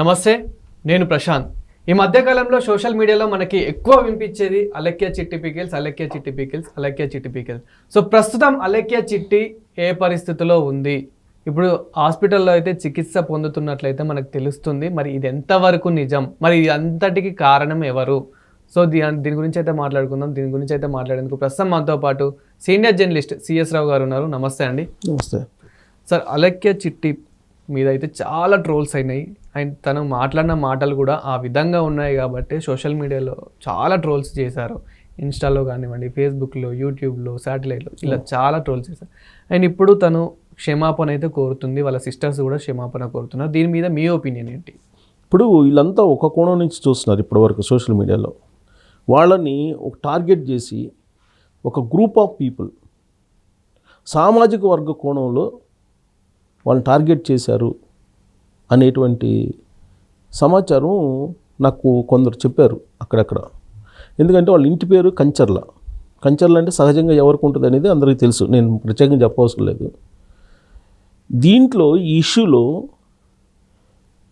నమస్తే నేను ప్రశాంత్. ఈ మధ్యకాలంలో సోషల్ మీడియాలో మనకి ఎక్కువ వినిపించేది అలక్య చిట్టి పికిల్స్ అలక్య చిట్టి పికిల్స్ అలక్య చిట్టి పికిల్స్. సో ప్రస్తుతం అలక్య చిట్టి ఏ పరిస్థితిలో ఉంది? ఇప్పుడు హాస్పిటల్లో అయితే చికిత్స పొందుతున్నట్లయితే మనకు తెలుస్తుంది మరి ఇది ఎంతవరకు నిజం? మరి ఇది అంతటికి కారణం ఎవరు? సో దీని దీని గురించి అయితే మాట్లాడుకుందాం. దీని గురించి అయితే మాట్లాడేందుకు ప్రస్తుతం మనతో పాటు సీనియర్ జర్నలిస్ట్ సిఎస్ రావు గారు ఉన్నారు. నమస్తే అండి. నమస్తే. సార్ అలక్య చిట్టి మీద అయితే చాలా ట్రోల్స్ అయినాయి. అండ్ తను మాట్లాడిన మాటలు కూడా ఆ విధంగా ఉన్నాయి కాబట్టి సోషల్ మీడియాలో చాలా ట్రోల్స్ చేశారు. ఇన్స్టాలో కానివ్వండి ఫేస్బుక్లో యూట్యూబ్లో శాటిలైట్లో ఇలా చాలా ట్రోల్స్ చేశారు. అండ్ ఇప్పుడు తను క్షమాపణ అయితే కోరుతుంది. వాళ్ళ సిస్టర్స్ కూడా క్షమాపణ కోరుతున్నారు. దీని మీద మీ ఒపీనియన్ ఏంటి? ఇప్పుడు వీళ్ళంతా ఒక కోణం నుంచి చూస్తున్నారు ఇప్పటివరకు సోషల్ మీడియాలో. వాళ్ళని ఒక టార్గెట్ చేసి ఒక గ్రూప్ ఆఫ్ పీపుల్ సామాజిక వర్గ కోణంలో వాళ్ళని టార్గెట్ చేశారు అనేటువంటి సమాచారం నాకు కొందరు చెప్పారు అక్కడక్కడ. ఎందుకంటే వాళ్ళ ఇంటి పేరు కంచర్ల. కంచర్ల అంటే సహజంగా ఎవరికి ఉంటుంది అనేది అందరికీ తెలుసు. నేను ప్రత్యేకంగా చెప్పవసరం లేదు. దీంట్లో ఈ ఇష్యూలో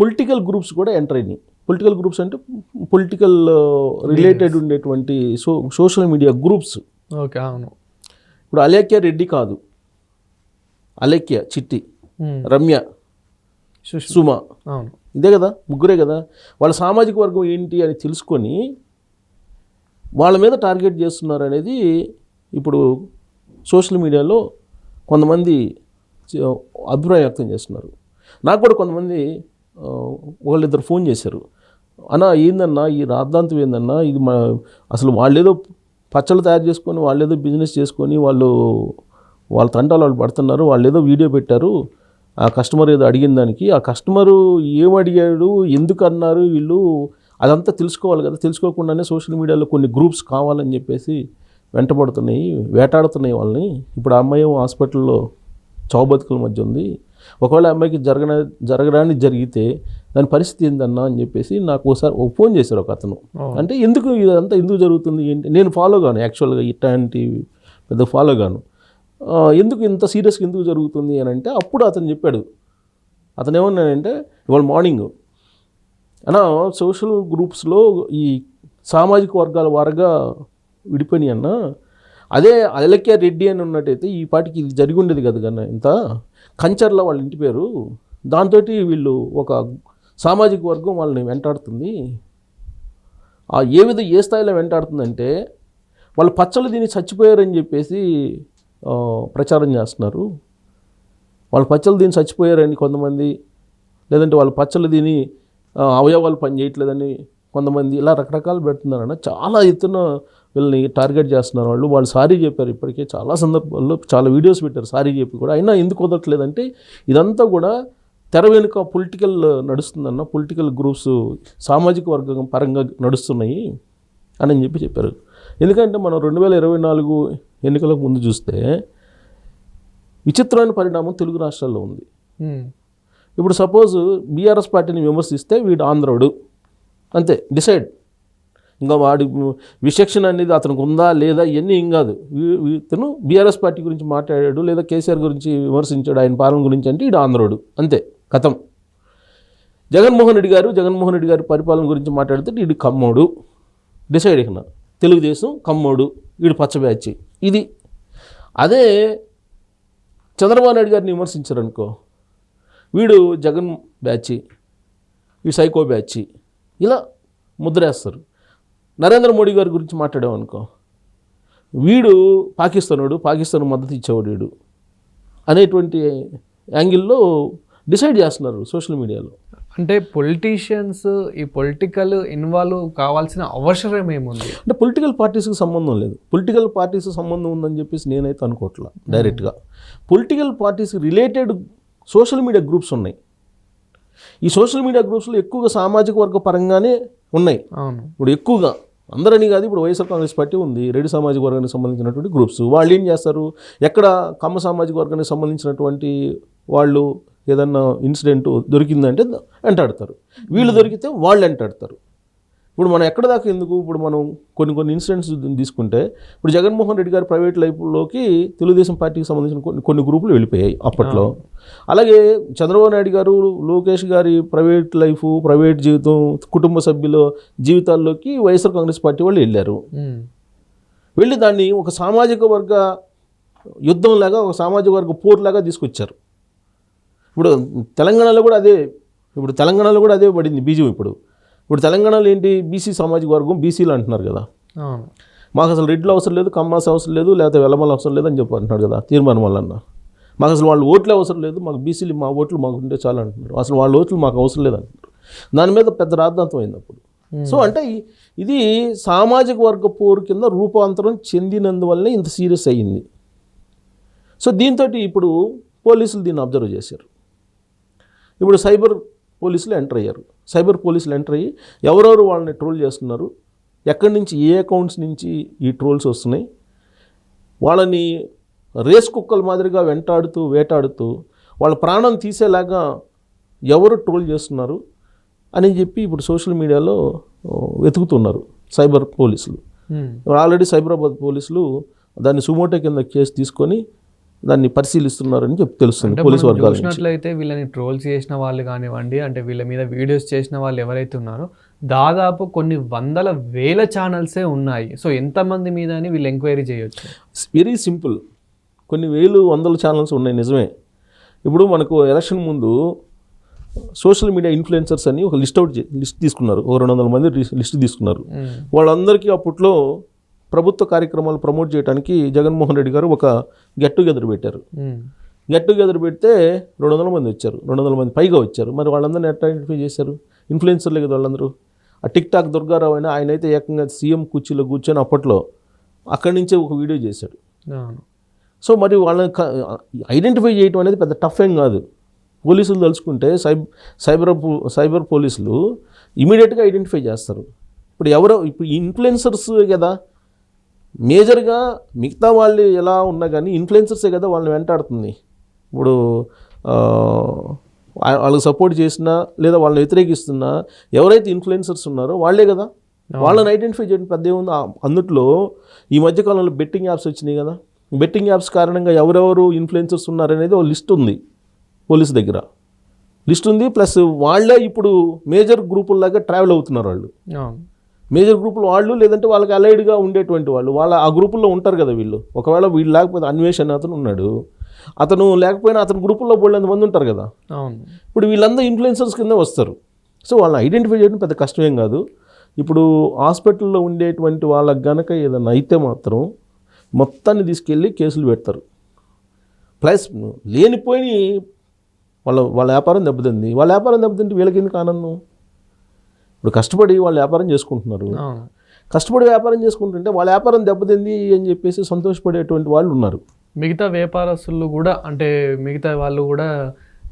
పొలిటికల్ గ్రూప్స్ కూడా ఎంటర్ అయినాయి. పొలిటికల్ గ్రూప్స్ అంటే పొలిటికల్ రిలేటెడ్ ఉండేటువంటి so social media groups. Okay అవును. ఇప్పుడు అలేఖ్య రెడ్డి కాదు. అలేఖ్య చిట్టి. రమ్య సుమ. అవును. ఇదే కదా ముగ్గురే కదా. వాళ్ళ సామాజిక వర్గం ఏంటి అని తెలుసుకొని వాళ్ళ మీద టార్గెట్ చేస్తున్నారు అనేది ఇప్పుడు సోషల్ మీడియాలో కొంతమంది అభిప్రాయం వ్యక్తం చేస్తున్నారు. నాకు కూడా కొంతమంది వాళ్ళిద్దరు ఫోన్ చేశారు. అన్నా ఏందన్నా ఈ రాద్ధాంతం ఏందన్నా ఇది మా అసలు వాళ్ళేదో పచ్చళ్ళు తయారు చేసుకొని వాళ్ళేదో బిజినెస్ చేసుకొని వాళ్ళు వాళ్ళ తంటాలు వాళ్ళు పడుతున్నారు వాళ్ళు ఏదో వీడియో పెట్టారు ఆ కస్టమర్ ఏదో అడిగిన దానికి ఆ కస్టమరు ఏం అడిగాడు ఎందుకు అన్నారు వీళ్ళు అదంతా తెలుసుకోవాలి కదా. తెలుసుకోకుండానే సోషల్ మీడియాలో కొన్ని గ్రూప్స్ కావాలని చెప్పేసి వెంటబడుతున్నాయి వేటాడుతున్నాయి వాళ్ళని. ఇప్పుడు ఆ అమ్మాయి హాస్పిటల్లో చావుబతుకుల మధ్య ఉంది. ఒకవేళ అమ్మాయికి జరగన జరగడానికి జరిగితే దాని పరిస్థితి ఏందన్నా అని చెప్పేసి నాకు ఒకసారి ఒక ఫోన్ చేశారు ఒక అతను. అంటే ఎందుకు ఇదంతా ఎందుకు జరుగుతుంది ఏంటి? నేను ఫాలో గాను యాక్చువల్గా ఇట్లాంటి పెద్ద ఫాలో గాను. ఆ, ఎందుకు ఇంత సీరియస్గా ఎందుకు జరుగుతుంది అని అంటే అప్పుడు అతను చెప్పాడు. అతను ఏమన్నాడంటే ఇవాళ మార్నింగ్. అన్నా సోషల్ గ్రూప్స్లో ఈ సామాజిక వర్గాల వారుగా విడిపోయినాయి అన్న. అదే అలకే రెడ్డి అని ఉన్నట్టయితే ఈ పాటికి ఇది జరిగి ఉండేది కదా కన్నా ఇంత. కంచర్ల వాళ్ళ ఇంటి పేరు. దాంతో వీళ్ళు ఒక సామాజిక వర్గం వాళ్ళని వెంటాడుతుంది. ఆ ఏ విధ ఏ స్థాయిలో వెంటాడుతుందంటే వాళ్ళు పచ్చలు తిని చచ్చిపోయారని చెప్పేసి ప్రచారం చేస్తున్నారు. వాళ్ళు పచ్చలు తిని చచ్చిపోయారని కొంతమంది లేదంటే వాళ్ళు పచ్చలు తిని అవయవాలు పని చేయట్లేదని కొంతమంది ఇలా రకరకాలు పెడుతున్నారన్న చాలా ఎత్తున వీళ్ళని టార్గెట్ చేస్తున్నారు వాళ్ళు. వాళ్ళు సారీ చెప్పారు ఇప్పటికే చాలా సందర్భాల్లో చాలా వీడియోస్ పెట్టారు సారీ చెప్పి కూడా. అయినా ఎందుకు కుదరట్లేదంటే ఇదంతా కూడా తెర వెనుక పొలిటికల్ నడుస్తుందన్న పొలిటికల్ గ్రూప్స్ సామాజిక వర్గం పరంగా నడుస్తున్నాయి అని చెప్పి చెప్పారు. ఎందుకంటే మనం రెండు వేల ఇరవై నాలుగు ఎన్నికలకు ముందు చూస్తే విచిత్రమైన పరిణామం తెలుగు రాష్ట్రాల్లో ఉంది. ఇప్పుడు సపోజ్ బీఆర్ఎస్ పార్టీని విమర్శిస్తే వీడు ఆంధ్రోడు. అంతే డిసైడ్. ఇంకా వాడి విచక్షణ అనేది అతనికి ఉందా లేదా ఇవన్నీ ఏం కాదు. ఇతను బీఆర్ఎస్ పార్టీ గురించి మాట్లాడాడు లేదా కేసీఆర్ గురించి విమర్శించాడు ఆయన పాలన గురించి అంటే వీడు ఆంధ్రోడు. అంతే కథం. జగన్మోహన్ రెడ్డి గారు జగన్మోహన్ రెడ్డి గారి పరిపాలన గురించి మాట్లాడితే వీడు కమ్మోడు. డిసైడ్ ఇక తెలుగుదేశం కమ్మోడు. వీడు పచ్చ బ్యాచ్. ఇది. అదే చంద్రబాబు నాయుడు గారిని విమర్శించారనుకో వీడు జగన్ బ్యాచి ఈ సైకో బ్యాచి ఇలా ముద్రేస్తారు. నరేంద్ర మోడీ గారి గురించి మాట్లాడామనుకో వీడు పాకిస్తానుడు పాకిస్తాన్ మద్దతు ఇచ్చేవాడు వీడు అనేటువంటి యాంగిల్లో డిసైడ్ చేస్తున్నారు సోషల్ మీడియాలో. అంటే పొలిటీషియన్స్ ఈ పొలిటికల్ ఇన్వాల్వ్ కావాల్సిన అవసరం ఏముంది? అంటే పొలిటికల్ పార్టీస్కి సంబంధం లేదు. పొలిటికల్ పార్టీస్కి సంబంధం ఉందని చెప్పేసి నేనైతే అనుకోవట్లా డైరెక్ట్గా పొలిటికల్ పార్టీస్కి రిలేటెడ్ సోషల్ మీడియా గ్రూప్స్ ఉన్నాయి. ఈ సోషల్ మీడియా గ్రూప్స్లో ఎక్కువగా సామాజిక వర్గ పరంగానే ఉన్నాయి. అవును. ఇప్పుడు ఎక్కువగా అందరని కాదు ఇప్పుడు వైఎస్ఆర్ కాంగ్రెస్ పార్టీ ఉంది రెడ్డి సామాజిక వర్గానికి సంబంధించినటువంటి గ్రూప్స్ వాళ్ళు ఏం చేస్తారు? ఎక్కడ కమ్మ సామాజిక వర్గానికి సంబంధించినటువంటి వాళ్ళు ఏదన్నా ఇన్సిడెంట్ దొరికిందంటే వెంటాడతారు వీళ్ళు దొరికితే వాళ్ళు వెంటాడతారు ఇప్పుడు మనం ఎక్కడ దాకా ఎందుకు? ఇప్పుడు మనం కొన్ని కొన్ని ఇన్సిడెంట్స్ తీసుకుంటే ఇప్పుడు జగన్మోహన్ రెడ్డి గారి ప్రైవేట్ లైఫ్లోకి తెలుగుదేశం పార్టీకి సంబంధించిన కొన్ని కొన్ని గ్రూపులు వెళ్ళిపోయాయి అప్పట్లో. అలాగే చంద్రబాబు నాయుడు గారు లోకేష్ గారి ప్రైవేట్ లైఫ్ ప్రైవేట్ జీవితం కుటుంబ సభ్యుల జీవితాల్లోకి వైఎస్ఆర్ కాంగ్రెస్ పార్టీ వాళ్ళు వెళ్ళారు. వెళ్ళి దాన్ని ఒక సామాజిక వర్గ యుద్ధం లాగా ఒక సామాజిక వర్గ పోరులాగా తీసుకొచ్చారు. ఇప్పుడు తెలంగాణలో కూడా అదే ఇప్పుడు తెలంగాణలో కూడా అదే పడింది బీజం ఇప్పుడు. ఇప్పుడు తెలంగాణలో ఏంటి? బీసీ సామాజిక వర్గం బీసీలు అంటున్నారు కదా. మాకు అసలు రెడ్లు అవసరం లేదు కమ్మాస్ అవసరం లేదు లేకపోతే వెలమల అవసరం లేదు అని చెప్పి అంటున్నాడు కదా తీర్మానం వల్లన్న మాకు అసలు వాళ్ళు ఓట్లు అవసరం లేదు మాకు బీసీలు మా ఓట్లు మాకు ఉంటే చాలు అంటున్నారు. అసలు వాళ్ళ ఓట్లు మాకు అవసరం లేదు అంటున్నారు. దాని మీద పెద్ద రాద్ధాంతం అయింది అప్పుడు. సో అంటే ఇది సామాజిక వర్గ పోరు కింద రూపాంతరం చెందినందువల్లనే ఇంత సీరియస్ అయ్యింది సో దీంతో ఇప్పుడు పోలీసులు దీన్ని అబ్జర్వ్ చేశారు. ఇప్పుడు సైబర్ పోలీసులు ఎంటర్ అయ్యారు. సైబర్ పోలీసులు ఎంటర్ అయ్యి ఎవరెవరు వాళ్ళని ట్రోల్ చేస్తున్నారు? ఎక్కడి నుంచి ఏ అకౌంట్స్ నుంచి ఈ ట్రోల్స్ వస్తున్నాయి? వాళ్ళని రేస్ కుక్కల మాదిరిగా వెంటాడుతూ వేటాడుతూ వాళ్ళ ప్రాణం తీసేలాగా ఎవరు ట్రోల్ చేస్తున్నారు అని చెప్పి ఇప్పుడు సోషల్ మీడియాలో వెతుకుతున్నారు సైబర్ పోలీసులు. ఆల్రెడీ సైబరాబాద్ పోలీసులు దాన్ని సుమోటో కింద కేసు తీసుకొని దాన్ని పరిశీలిస్తున్నారని చెప్పి తెలుస్తుంది పోలీస్ వర్గాల చూసినట్లయితే వీళ్ళని ట్రోల్స్ చేసిన వాళ్ళు కానివ్వండి అంటే వీళ్ళ మీద వీడియోస్ చేసిన వాళ్ళు ఎవరైతే ఉన్నారో దాదాపు కొన్ని వందల వేల ఛానల్సే ఉన్నాయి. సో ఎంతమంది మీద అని వీళ్ళు ఎంక్వైరీ చేయొచ్చు. వెరీ సింపుల్ కొన్ని వేలు వందల ఛానల్స్ ఉన్నాయి నిజమే. ఇప్పుడు మనకు ఎలక్షన్ ముందు సోషల్ మీడియా ఇన్ఫ్లుయెన్సర్స్ అని ఒక లిస్ట్ అవుట్ లిస్ట్ తీసుకున్నారు. ఒక రెండు వందల మంది లిస్ట్ తీసుకున్నారు. ఉమ్. వాళ్ళందరికీ అప్పట్లో ప్రభుత్వ కార్యక్రమాలు ప్రమోట్ చేయడానికి జగన్మోహన్ రెడ్డి గారు ఒక గెట్ టుగెదర్ పెట్టారు. గెట్ టుగెదర్ పెడితే రెండు వందల మంది వచ్చారు. రెండు వందల మంది పైగా వచ్చారు. మరి వాళ్ళందరినీ ఎట్లా ఐడెంటిఫై చేశారు? ఇన్ఫ్లుయెన్సర్లే కదా వాళ్ళందరూ. ఆ టిక్ టాక్ దుర్గారావు అయినా ఆయన అయితే ఏకంగా సీఎం కుర్చీలో కూర్చొని అప్పట్లో అక్కడి నుంచే ఒక వీడియో చేశాడు. సో మరి వాళ్ళని ఐడెంటిఫై చేయటం అనేది పెద్ద టఫ్ ఏం కాదు. పోలీసులు తలుచుకుంటే సైబ్ సైబర్ సైబర్ పోలీసులు ఇమీడియట్గా ఐడెంటిఫై చేస్తారు. ఇప్పుడు ఎవరో ఇప్పుడు ఇన్ఫ్లుయెన్సర్స్ కదా మేజర్గా మిగతా వాళ్ళు ఎలా ఉన్నా కానీ ఇన్ఫ్లుయెన్సర్సే కదా వాళ్ళని వెంటాడుతుంది. ఇప్పుడు వాళ్ళకి సపోర్ట్ చేసినా లేదా వాళ్ళని వ్యతిరేకిస్తున్నా ఎవరైతే ఇన్ఫ్లుయెన్సర్స్ ఉన్నారో వాళ్ళే కదా. వాళ్ళని ఐడెంటిఫై చేయడం పెద్ద ఏముంది? అందుట్లో ఈ మధ్యకాలంలో బెట్టింగ్ యాప్స్ వచ్చినాయి కదా. బెట్టింగ్ యాప్స్ కారణంగా ఎవరెవరు ఇన్ఫ్లుయెన్సర్స్ ఉన్నారనేది ఒక లిస్ట్ ఉంది పోలీస్ దగ్గర. లిస్ట్ ఉంది ప్లస్ వాళ్ళే ఇప్పుడు మేజర్ గ్రూపుల్లాగా ట్రావెల్ అవుతున్నారు వాళ్ళు. మేజర్ గ్రూపులు వాళ్ళు లేదంటే వాళ్ళకి అలైడ్గా ఉండేటువంటి వాళ్ళు. వాళ్ళ ఆ గ్రూపుల్లో ఉంటారు కదా వీళ్ళు. ఒకవేళ వీళ్ళు లేకపోతే అన్వేషణ అతను ఉన్నాడు. అతను లేకపోయినా అతని గ్రూపుల్లో బోళ్ళంత మంది ఉంటారు కదా. అవును. ఇప్పుడు వీళ్ళందరూ ఇన్ఫ్లుయెన్సర్స్ కింద వస్తారు. సో వాళ్ళని ఐడెంటిఫై చేయడం పెద్ద కష్టమేం కాదు. ఇప్పుడు హాస్పిటల్లో ఉండేటువంటి వాళ్ళకి గనక ఏదైనా అయితే మాత్రం మొత్తాన్ని తీసుకెళ్ళి కేసులు పెడతారు. ప్లస్ లేనిపోయి వాళ్ళ వాళ్ళ వ్యాపారం దెబ్బతింది. వాళ్ళ వ్యాపారం దెబ్బతింటే వీళ్ళకి ఎందుకు ఆనందం? ఇప్పుడు కష్టపడి వాళ్ళు వ్యాపారం చేసుకుంటున్నారు. కష్టపడి వ్యాపారం చేసుకుంటుంటే వాళ్ళ వ్యాపారం దెబ్బతింది అని చెప్పేసి సంతోషపడేటువంటి వాళ్ళు ఉన్నారు. మిగతా వ్యాపారస్తులు కూడా అంటే మిగతా వాళ్ళు కూడా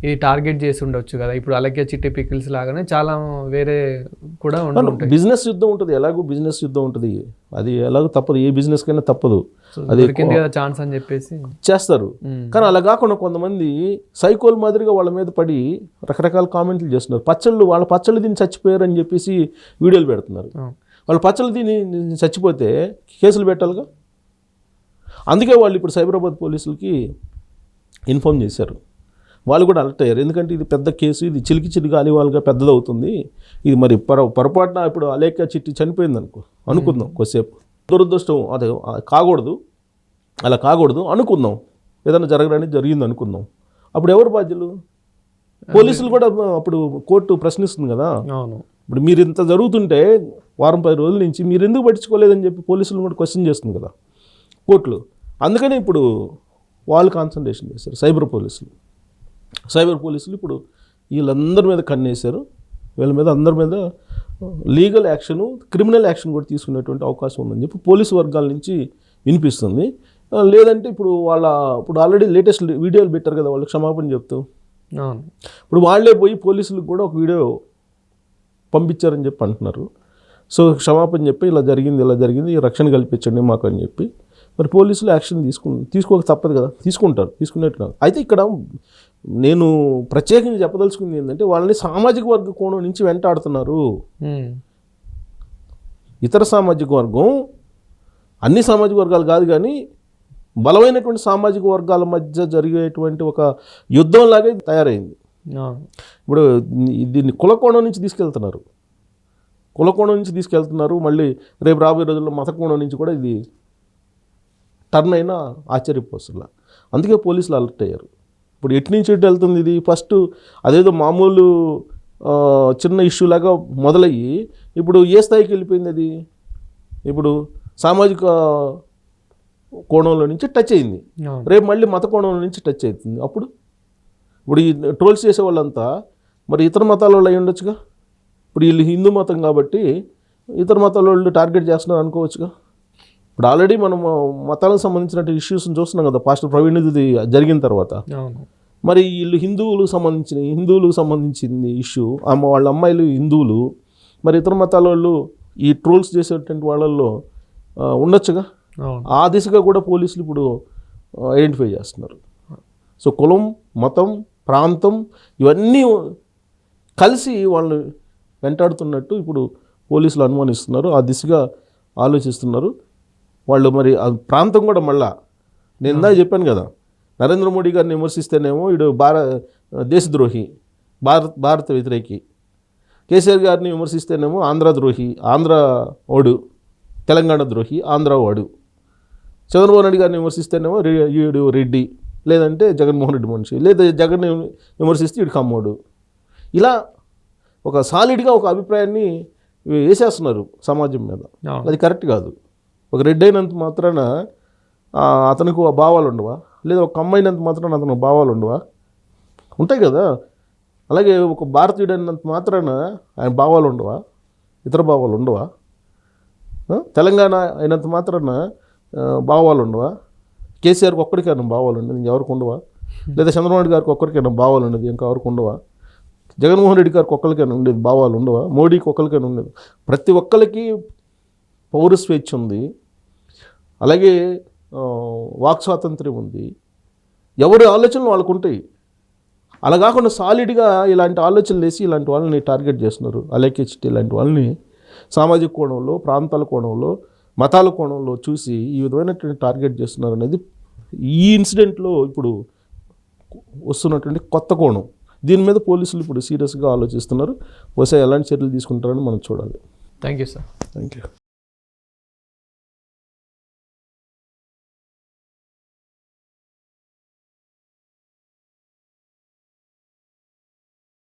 ఇది టార్గెట్ చేసి ఉండొచ్చు కదా. ఇప్పుడు అలాగే చిట్టి పికిల్స్ లాగానే చాలా వేరే కూడా ఉంటుంటాయి. బిజినెస్ యుద్ధం ఉంటుంది. ఎలాగో బిజినెస్ యుద్ధం ఉంటుంది. అది ఎలాగో తప్పదు. ఏ బిజినెస్ కైనా తప్పదు. అది కదా ఛాన్స్ అని చెప్పేసి. చేస్తారు. ఉమ్. కానీ అలా కాకుండా కొంతమంది సైకోల్ మాదిరిగా వాళ్ళ మీద పడి రకరకాల కామెంట్లు చేస్తున్నారు. పచ్చళ్ళు వాళ్ళ పచ్చళ్ళు తిని చచ్చిపోయారు అని చెప్పేసి వీడియోలు పెడుతున్నారు. అవును. వాళ్ళు పచ్చళ్ళు తిని చచ్చిపోతే కేసులు పెట్టాలిగా? అందుకే వాళ్ళు ఇప్పుడు సైబరాబాద్ పోలీసులకి ఇన్ఫామ్ చేశారు. వాళ్ళు కూడా అలర్ట్ అయ్యారు. ఎందుకంటే ఇది పెద్ద కేసు ఇది చిలికి చిలికి అలివాలుగా పెద్దదవుతుంది. ఇది మరి పొర పొరపాటున ఇప్పుడు అలేక చిట్టి చనిపోయింది అనుకో అనుకుందాం కొద్దిసేపు. దురదృష్టం అదే కాకూడదు. అలా కాకూడదు అనుకుందాం. ఏదైనా జరగడానికి జరిగింది అనుకుందాం. అప్పుడు ఎవరు బాధ్యులు? పోలీసులు కూడా అప్పుడు కోర్టు ప్రశ్నిస్తుంది కదా. అవును. ఇప్పుడు మీరు ఇంత జరుగుతుంటే వారం పది రోజుల నుంచి మీరు ఎందుకు పట్టించుకోలేదని చెప్పి పోలీసులు కూడా క్వశ్చన్ చేస్తుంది కదా. కోర్టులు. అందుకనే ఇప్పుడు వాళ్ళు కాన్సన్ట్రేషన్ చేశారు సైబర్ పోలీసులు. సైబర్ పోలీసులు ఇప్పుడు వీళ్ళందరి మీద కన్నేశారు. వీళ్ళ మీద అందరి మీద లీగల్ యాక్షన్ క్రిమినల్ యాక్షన్ కూడా తీసుకునేటువంటి అవకాశం ఉందని చెప్పి పోలీసు వర్గాల నుంచి వినిపిస్తుంది. లేదంటే ఇప్పుడు వాళ్ళ ఇప్పుడు ఆల్రెడీ లేటెస్ట్ వీడియోలు పెట్టారు కదా వాళ్ళు క్షమాపణ చెప్తూ. ఇప్పుడు వాళ్ళే పోయి పోలీసులకు కూడా ఒక వీడియో పంపించారని చెప్పి అంటున్నారు. సో క్షమాపణ చెప్పి ఇలా జరిగింది ఇలా జరిగింది రక్షణ కల్పించండి మాకు అని చెప్పి. మరి పోలీసులు యాక్షన్ తీసుకు తీసుకోక తప్పదు కదా తీసుకుంటారు తీసుకునేట్టు కాదు. అయితే ఇక్కడ నేను ప్రత్యేకంగా చెప్పదలుచుకుంది ఏంటంటే వాళ్ళని సామాజిక వర్గ కోణం నుంచి వెంటాడుతున్నారు. ఇతర సామాజిక వర్గం అన్ని సామాజిక వర్గాలు కాదు కానీ బలమైనటువంటి సామాజిక వర్గాల మధ్య జరిగేటువంటి ఒక యుద్ధంలాగే ఇది తయారైంది. ఇప్పుడు దీన్ని కులకోణం నుంచి తీసుకెళ్తున్నారు కులకోణం నుంచి తీసుకెళ్తున్నారు మళ్ళీ రేపు రాబోయే రోజుల్లో మత కోణం నుంచి కూడా ఇది టర్న్ అయినా ఆశ్చర్యపోస్తున్నా. అందుకే పోలీసులు అలర్ట్ అయ్యారు. ఇప్పుడు ఎటు నుంచి ఎటు వెళ్తుంది ఇది? ఫస్ట్ అదేదో మామూలు చిన్న ఇష్యూ లాగా మొదలయ్యి ఇప్పుడు ఏ స్థాయికి వెళ్ళిపోయింది అది? ఇప్పుడు సామాజిక కోణంలో నుంచి టచ్ అయింది. రేపు మళ్ళీ మత కోణంలో నుంచి టచ్ అవుతుంది. అప్పుడు? ఇప్పుడు ఈ ట్రోల్స్ చేసే వాళ్ళంతా మరి ఇతర మతాల వాళ్ళు అయి ఉండొచ్చుగా? ఇప్పుడు వీళ్ళు హిందూ మతం కాబట్టి ఇతర మతాల వాళ్ళు టార్గెట్ చేస్తున్నారు అనుకోవచ్చుగా? ఇప్పుడు ఆల్రెడీ మనం మతాలకు సంబంధించిన ఇష్యూస్ని చూస్తున్నాం కదా పాస్టర్ ప్రవీణ్ ఇది జరిగిన తర్వాత. మరి వీళ్ళు హిందువులకు సంబంధించిన హిందువులకు సంబంధించింది ఇష్యూ అమ్మ వాళ్ళ అమ్మాయిలు హిందువులు మరి ఇతర మతాల వాళ్ళు ఈ ట్రోల్స్ చేసేటువంటి వాళ్ళల్లో ఉండొచ్చుగా? ఆ దిశగా కూడా పోలీసులు ఇప్పుడు ఐడెంటిఫై చేస్తున్నారు. సో కులం మతం ప్రాంతం ఇవన్నీ కలిసి వాళ్ళు వెంటాడుతున్నట్టు ఇప్పుడు పోలీసులు అనుమానిస్తున్నారు. ఆ దిశగా ఆలోచిస్తున్నారు. వాళ్ళు మరి ఆ ప్రాంతం కూడా మళ్ళా. నేను ఇందాక చెప్పాను కదా నరేంద్ర మోడీ గారిని విమర్శిస్తేనేమో ఇడు భార దేశద్రోహి భారత్ భారత వ్యతిరేకి. కేసీఆర్ గారిని విమర్శిస్తేనేమో ఆంధ్ర ద్రోహి ఆంధ్ర ఓడు తెలంగాణ ద్రోహి ఆంధ్ర వాడు. చంద్రబాబు నాయుడు గారిని విమర్శిస్తేనేమో ఈడు రెడ్డి లేదంటే జగన్మోహన్ రెడ్డి మనిషి లేదా జగన్ విమర్శిస్తే ఈడు కమ్మోడు. ఇలా ఒక సాలిడ్గా ఒక అభిప్రాయాన్ని వేసేస్తున్నారు సమాజం మీద. అది కరెక్ట్ కాదు. ఒక రెడ్ అయినంత మాత్రాన అతనికి ఆ భావాలు ఉండవా? లేదా ఒక అమ్మాయినంత మాత్రాన అతనికి భావాలు ఉండవా? ఉంటాయి కదా. అలాగే ఒక భారతీయుడు అయినంత మాత్రాన ఆయన భావాలు ఉండవా? ఇతర భావాలు ఉండవా? తెలంగాణ అయినంత మాత్రాన భావాలు ఉండవా? కేసీఆర్కి ఒక్కడికైనా భావాలు ఉండదు ఇంకెవరికి ఉండవా? లేదా చంద్రబాబు నాయుడు గారికి ఒక్కరికైనా భావాలు ఉండదు ఇంకెవరికి ఉండవా? జగన్మోహన్ రెడ్డి గారికి ఒక్కరికైనా ఉండేది భావాలు ఉండవా? మోడీకి ఒక్కరికైనా ఉండేది. ప్రతి ఒక్కరికి పౌర స్వేచ్ఛ ఉంది. అలాగే వాక్ స్వాతంత్ర్యం ఉంది. ఎవరి ఆలోచనలు వాళ్ళకు ఉంటాయి అలా కాకుండా సాలిడ్గా ఇలాంటి ఆలోచనలు వేసి ఇలాంటి వాళ్ళని టార్గెట్ చేస్తున్నారు. అలేకే చిట్టి ఇలాంటి వాళ్ళని సామాజిక కోణంలో ప్రాంతాల కోణంలో మతాల కోణంలో చూసి ఈ విధమైనటువంటి టార్గెట్ చేస్తున్నారు అనేది ఈ ఇన్సిడెంట్లో ఇప్పుడు వస్తున్నటువంటి కొత్త కోణం. దీని మీద పోలీసులు ఇప్పుడు సీరియస్గా ఆలోచిస్తున్నారు. బహుశా ఎలాంటి చర్యలు తీసుకుంటారని మనం చూడాలి. Thank you sir. Thank you